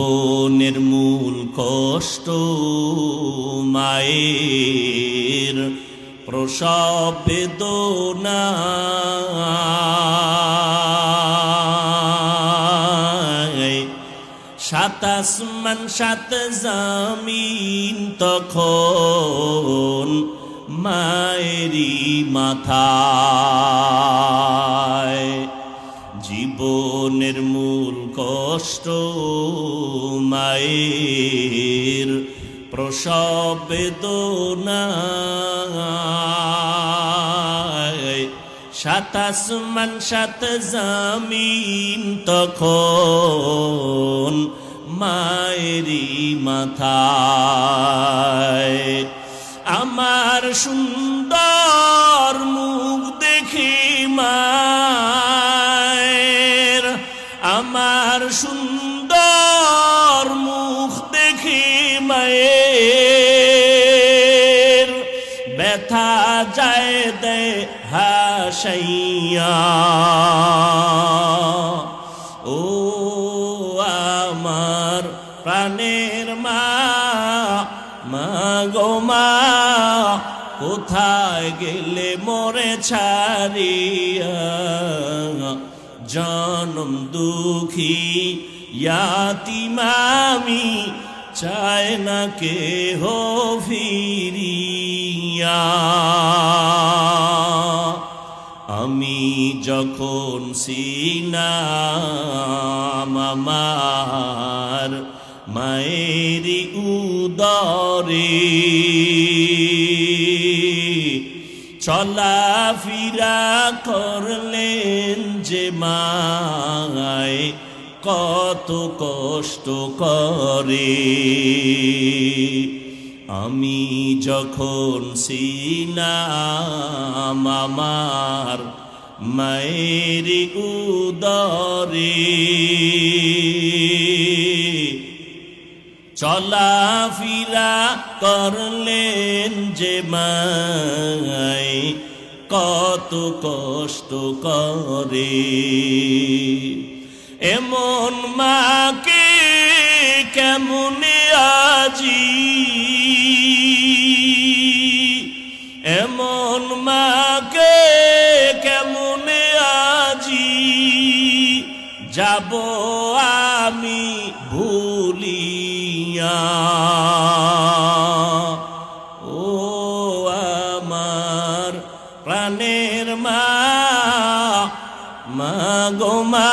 জীবনের মূল কষ্ট মায়ের প্রসব বেদনা। সাত সাত জামিন তখন মায়েরি মাথায়। জীবনের মূল কষ্ট মায়ের প্রসব বেদনা সাত আসমান সাত জামিন তখন মায়েরি মাথায়। আমার সুন্দর মুখ দেখি মায়ের, আমার সুন্দর মায়ের ব্যথা যায় দে হাসাইয়া। ও আমার প্রাণের মা গো মা, কোথায় গেলে মরে ছাড়িয়া? জনম দুঃখী, ইয়াতিমামি চায় না কে হো আমি যখন সিনাম আমার মায়েরি উদরে চলা ফিরা করলেন যে মায় কত কষ্ট করে। আমি যখন সিনাম আমার মায়েরি উদরে চলা ফিরা করলেন যে মাই, কত কষ্ট করে। এমন মাকে কেমন আজি? এমন মাকে কেমন আজি? যাব আমি ভুলিয়া। ও আমার প্রাণের মা মা গো মা,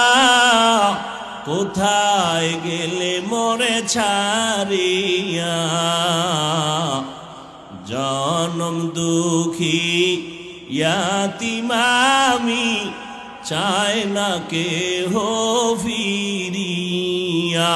কোথায় গেলে মরে ছাড়িয়া? জনম দুঃখী ইয়াতিমামি চায় না কে হো ফিরিয়া।